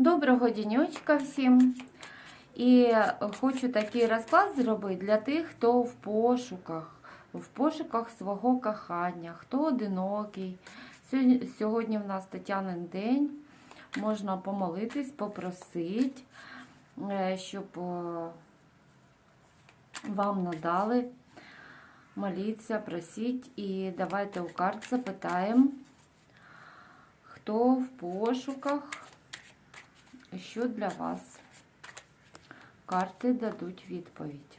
Доброго діньочка всім. І хочу такий розклад зробити для тих, хто в пошуках, в пошуках свого кохання, хто одинокий. Сьогодні, в нас Тетянин день. Можна помолитись, попросити, е, щоб е, вам надали. Моліться, просіть. І давайте у карт запитаємо, хто в пошуках. Що для вас? Карти дадуть відповідь.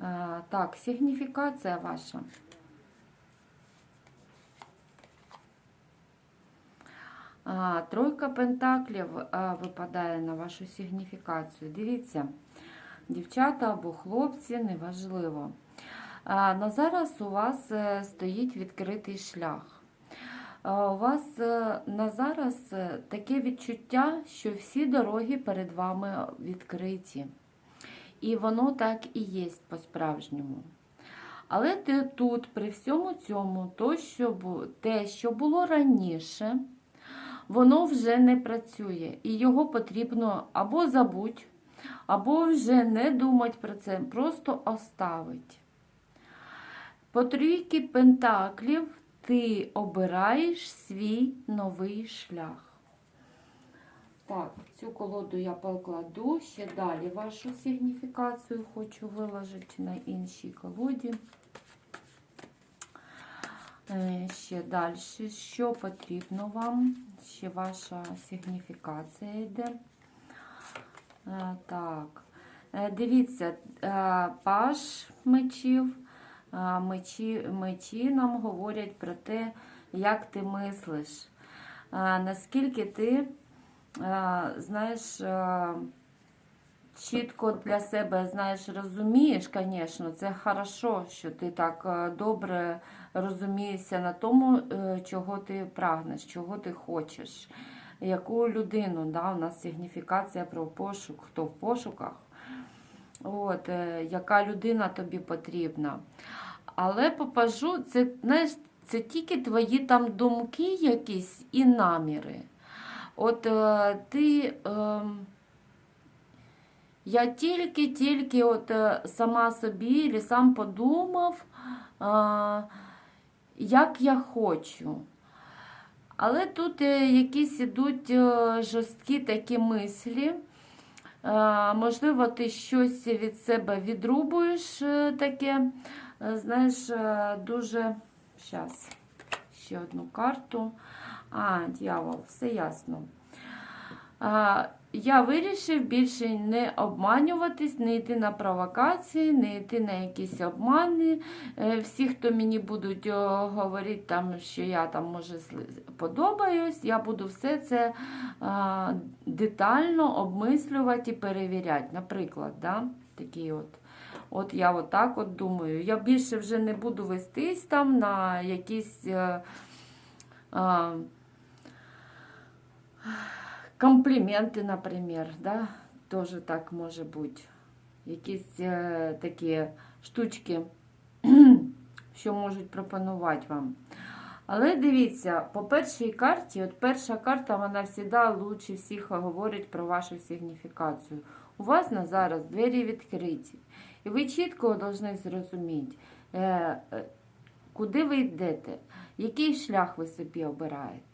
Е, Так, сигніфікація ваша. Тройка пентаклів випадає на вашу сигніфікацію. Дивіться, дівчата або хлопці, неважливо. На зараз у вас е, стоїть відкритий шлях. У вас е, на зараз е, таке відчуття, що всі дороги перед вами відкриті. І воно так і є по-справжньому. Але ти тут, при всьому цьому, то, що, те, що було раніше, воно вже не працює. І його потрібно або забути, або вже не думати про це, просто оставити. По трійки пентаклів ти обираєш свій новий шлях. Так, цю колоду я покладу. Ще далі вашу сигніфікацію хочу виложити на іншій колоді. Е, Ще далі, що потрібно вам? Ще ваша сигніфікація йде. Е, Так, Е, дивіться, паш мечів. Мечі, мечі нам говорять про те, як ти мислиш, наскільки ти знаєш, чітко для себе знаєш, розумієш, звісно, це хорошо, що ти так добре розумієшся на тому, е, чого ти прагнеш, чого ти хочеш, яку людину, да, у нас сигніфікація про пошук, хто в пошуках. От, е, яка людина тобі потрібна. Але попажу, це, знаєш, це тільки твої там думки якісь і наміри. От е, ти. Е, я тільки-тільки от е, сама собі чи сам подумав, е, як я хочу. Але тут е, якісь ідуть жорсткі такі мислі. Е, Можливо, ти щось від себе відрубуєш е, таке. Е, Знаєш, дуже. Зараз, ще одну карту. А, дьявол, все ясно. А, Я вирішив більше не обманюватись, не йти на провокації, не йти на якісь обмани. Е, Всі, хто мені будуть говорити, там, що я там може подобаюсь, я буду все це детально обмислювати і перевіряти. Наприклад, да, такі от. От я отак от думаю. Я більше вже не буду вестись там на якісь е, а, компліменти, наприклад. Да? Тоже так може бути. Якісь е, такі штучки, що можуть пропонувати вам. Але дивіться, по першій карті, от перша карта, вона завжди лучше всіх говорить про вашу сигніфікацію. У вас на зараз двері відкриті. І ви чітко повинні зрозуміти, е, е, куди ви йдете, який шлях ви собі обираєте.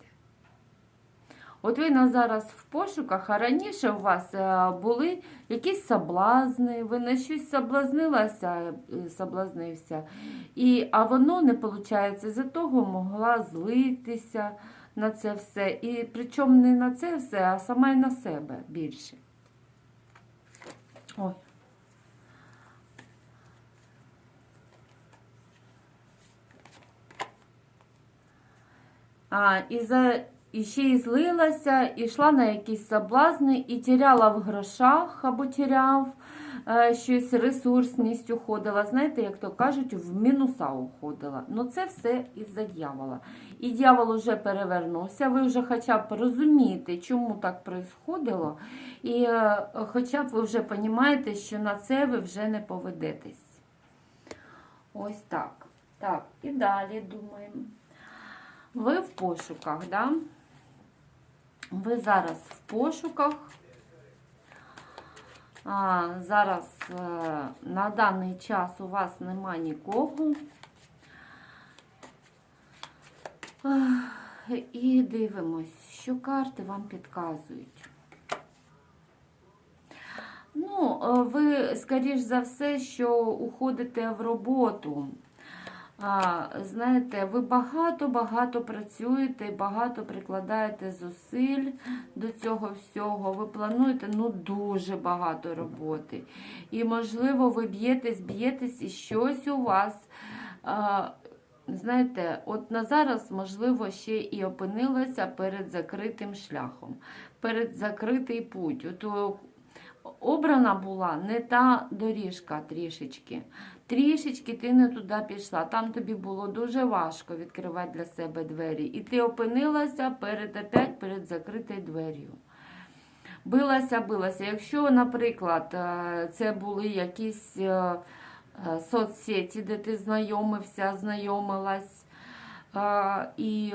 От ви на зараз в пошуках, а раніше у вас е, були якісь соблазни, ви на щось соблазнилася, е, соблазнився, і, а воно не виходить, за того могла злитися на це все. І причому не на це все, а сама й на себе більше. Ой. А, і, за, і ще й злилася, і йшла на якісь соблазни, і тіряла в грошах або тіряв е, щось, ресурсність уходила. Знаєте, як то кажуть, в мінуса уходила. Ну це все із-за дьявола. І дьявол вже перевернувся, ви вже хоча б розумієте, чому так происходило, і е, хоча б ви вже розумієте, що на це ви вже не поведетесь. Ось так. Так, і далі думаємо. Ви в пошуках, да? Ви зараз в пошуках. А, зараз е, на даний час у вас нема нікого. І дивимось, що карти вам підказують. Ну, е, ви, скоріш за все, що уходите в роботу. А, знаєте, ви багато-багато працюєте, багато прикладаєте зусиль до цього всього. Ви плануєте ну, дуже багато роботи. І, можливо, ви б'єтесь, б'єтесь, і щось у вас. А, знаєте, от на зараз, можливо, ще і опинилося перед закритим шляхом, перед закритий путь. От обрана була не та доріжка трішечки. Трішечки ти не туди пішла. Там тобі було дуже важко відкривати для себе двері. І ти опинилася перед опять перед закритою двер'ю. Билася, билася. Якщо, наприклад, е, це були якісь е, е, соцсеті, де ти знайомився, знайомилась, і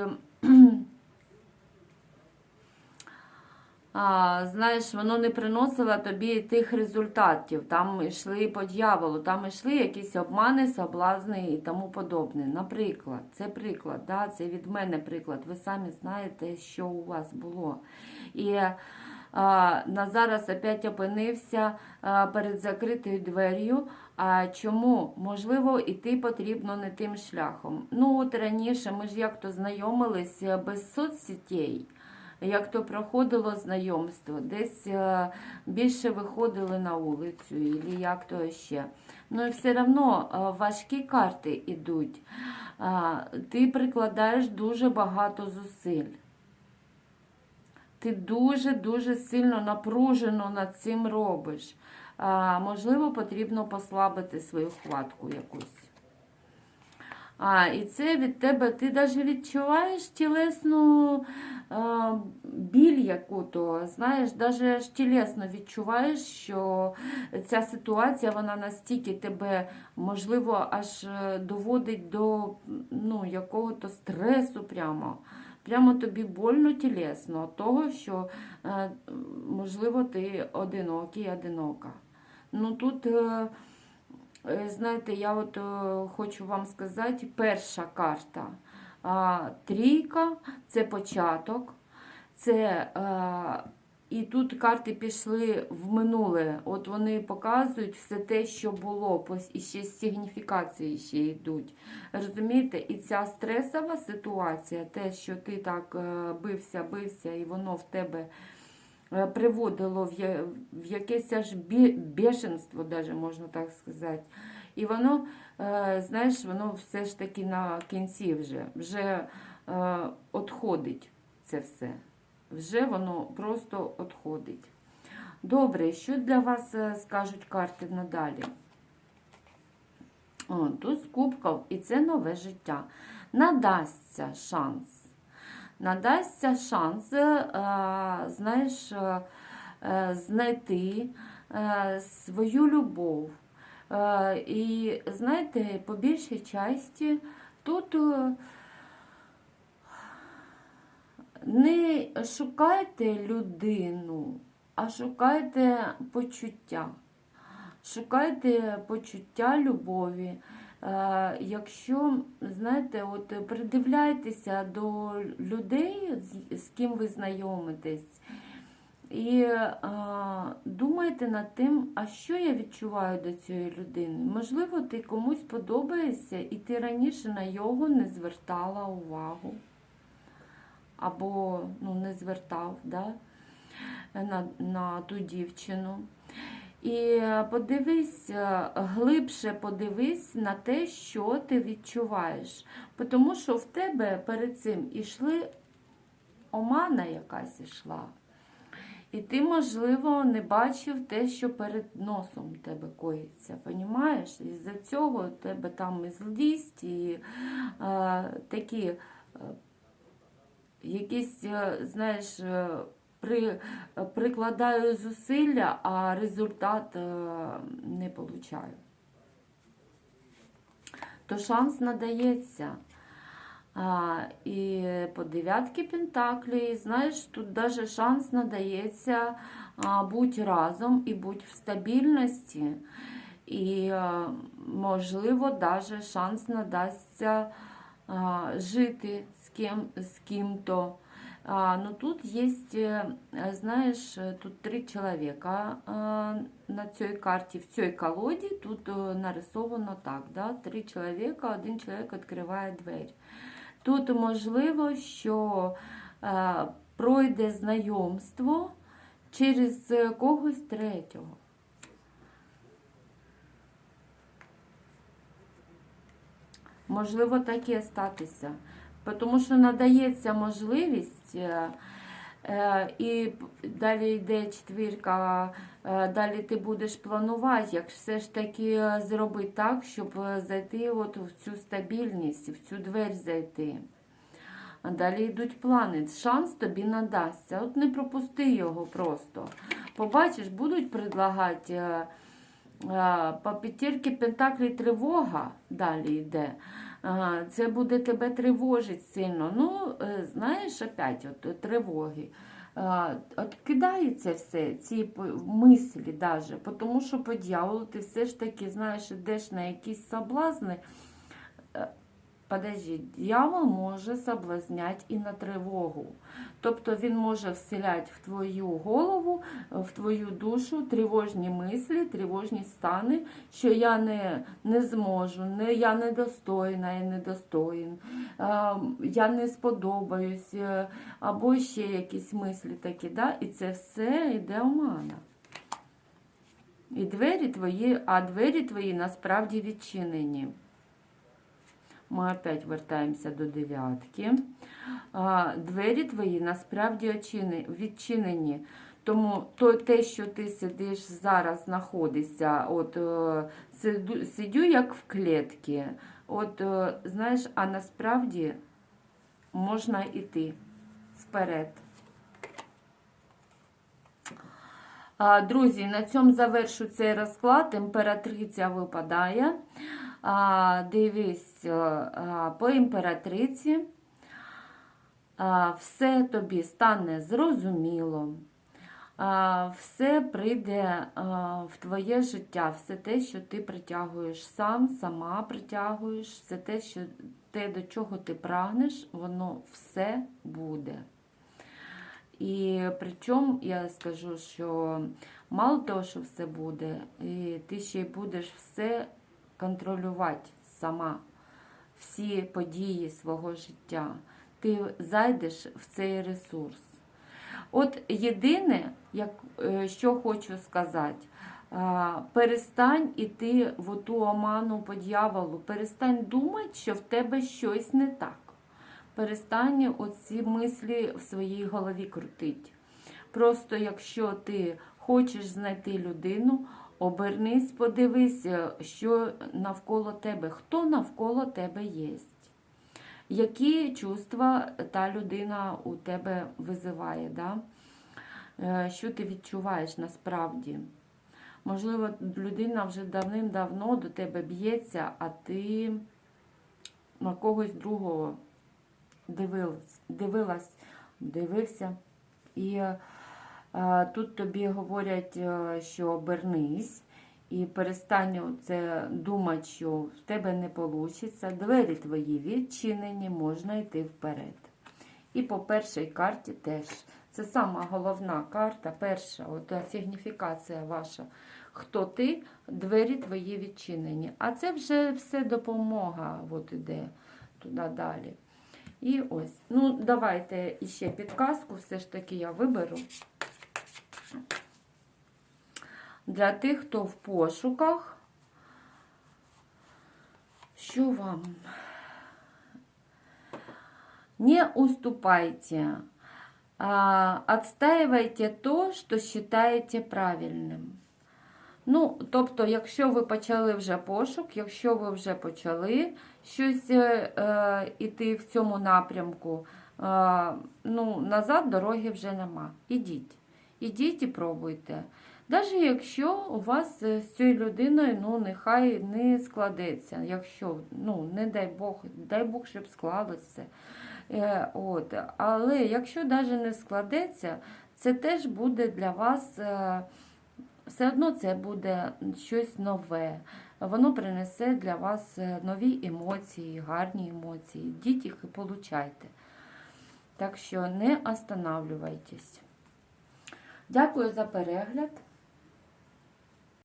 знаєш, воно не приносило тобі тих результатів. Там йшли по дьяволу, там йшли якісь обмани, соблазни і тому подобне. Наприклад, це приклад, да, це від мене приклад. Ви самі знаєте, що у вас було. І а, на зараз опять опинився а, перед закритою двер'ю. А чому? Можливо, іти потрібно не тим шляхом. Ну, от раніше ми ж як то знайомилися без соцсетей як то проходило знайомство, десь е, більше виходили на вулицю, і як то ще. Ну і все одно е, важкі карти йдуть. Ти прикладаєш дуже багато зусиль. Ти дуже-дуже сильно напружено над цим робиш. Можливо, потрібно послабити свою хватку якусь. А, І це від тебе, ти навіть відчуваєш тілесну а, біль яку-то, знаєш, навіть тілесно відчуваєш, що ця ситуація вона настільки тебе, можливо, аж е, доводить до ну, якого-то стресу прямо. Прямо тобі больно тілесно, того, що, е, можливо, ти одинокий, одинока. Ну тут. Е, Е, знаєте, я от е, хочу вам сказати, перша карта трійка це початок. Це, І тут карти пішли в минуле. От вони показують все те, що було, і ще сигніфікації ще йдуть. Розумієте? І ця стресова ситуація, те, що ти так е, бився, бився, і воно в тебе. Е, приводило в якесь аж бешенство, даже, можна так сказати. І воно, е, знаєш, воно все ж таки на кінці вже вже відходить це все. Вже воно просто відходить. Добре, що для вас е, скажуть карти надалі? О, Тут з кубків, і це нове життя. Надасться шанс надасться шанс, е, знаєш, е, е, знайти свою любов. І, знаєте, по більшій часті тут не шукайте людину, а шукайте почуття. Шукайте почуття любові. Е, якщо, знаєте, от придивляйтеся до людей, з ким ви знайомитесь, і а, думайте над тим, а що я відчуваю до цієї людини. Можливо, ти комусь подобаєшся, і ти раніше на його не звертала увагу. Або ну, не звертав да, на, на ту дівчину. І подивись, е, глибше подивись на те, що ти відчуваєш. Тому що в тебе перед цим ішли омана якась ішла. І ти, можливо, не бачив те, що перед носом тебе коїться. Понімаєш? І за цього в тебе там і злість, і е, такі е, якісь, е, знаєш, е, при, прикладаю зусилля, а результат е, не получаю. То шанс надається. А, і по дев'ятки Пентаклі, знаєш, тут даже шанс надається а, бути разом і бути в стабільності. І, а, можливо, даже шанс надасться а, жити з ким, з ким-то. А, ну тут есть, е, знаєш, е, тут три чоловіка а, на цій карті, в цій колоді тут е, нарисовано так, да? три чоловіка, один чоловік відкриває двері. Тут можливо, що пройде знайомство через е, когось третього. Можливо, таке статися. Тому що надається можливість, е, е, і далі йде четвірка, е, далі ти будеш планувати, як все ж таки зробити так, щоб зайти от в цю стабільність, в цю двері зайти. Далі йдуть плани. Шанс тобі надасться. От не пропусти його просто. Побачиш, будуть предлагати по п'ятірки Пентаклі тривога далі йде. Це буде тебе тривожить сильно. Ну, е, знаєш, опять от, от тривоги. А, От кидається все, ці мислі навіть, тому що по дьяволу ти все ж таки, знаєш, йдеш на якісь соблазни. Подожди, дьявол може соблазняти і на тривогу. Тобто він може вселяти в твою голову, в твою душу тривожні мислі, тривожні стани, що я не, не зможу, не, я недостойна і недостоїн, я не сподобаюсь, е, або ще якісь мислі такі. Да? І це все йде омана. І двері твої, а двері твої насправді відчинені. Ми опять вертаємося до дев'ятки. Двері твої насправді відчинені. Тому то, те, що ти сидиш зараз, знаходишся, от е, сиду, сидю як в клітці. От, е, знаєш, а насправді можна йти вперед. Друзі, на цьому завершу цей розклад. Імператриця випадає. А, Дивись а, по імператриці. А, Все тобі стане зрозуміло. А, Все прийде а, в твоє життя, все те, що ти притягуєш сам, сама притягуєш, все те, що те, до чого ти прагнеш, воно все буде. І причому я скажу, що мало того, що все буде, і ти ще й будеш все контролювати сама, всі події свого життя. Ти зайдеш в цей ресурс. От єдине, як, е, що хочу сказати, перестань іти в ту оману по дьяволу, перестань думати, що в тебе щось не так. Перестань оці мислі в своїй голові крутити. Просто якщо ти хочеш знайти людину, обернись, подивись, е, що навколо тебе, хто навколо тебе є. Які чувства та людина у тебе визиває, да? Е, що ти відчуваєш насправді? Можливо, людина вже давним-давно до тебе б'ється, а ти на когось другого дивилась, дивилась, дивився. І е, тут тобі говорять, е, що обернись і перестань це думати, що в тебе не вийде. Двері твої відчинені, можна йти вперед. І по першій карті теж. Це сама головна карта, перша, от е, сигніфікація ваша. Хто ти, двері твої відчинені. А це вже все допомога от іде туди далі. І ось. Ну, давайте іще підказку, все ж таки я виберу. Для тих, хто в пошуках, що вам? Не уступайте, отстаивайте то, що считаете правильним. Ну, тобто, якщо ви почали вже пошук, якщо ви вже почали щось е, е, іти в цьому напрямку, е, ну, назад дороги вже нема. Ідіть. Ідіть і пробуйте. Навіть якщо у вас з цією людиною ну, нехай не складеться, якщо, ну, не дай Бог, дай Бог, щоб склалося. Е, от. Але якщо навіть не складеться, це теж буде для вас, е, все одно це буде щось нове. Воно принесе для вас е, нові емоції, гарні емоції. Йдіть їх і получайте. Так що не останавливайтесь. Дякую за перегляд.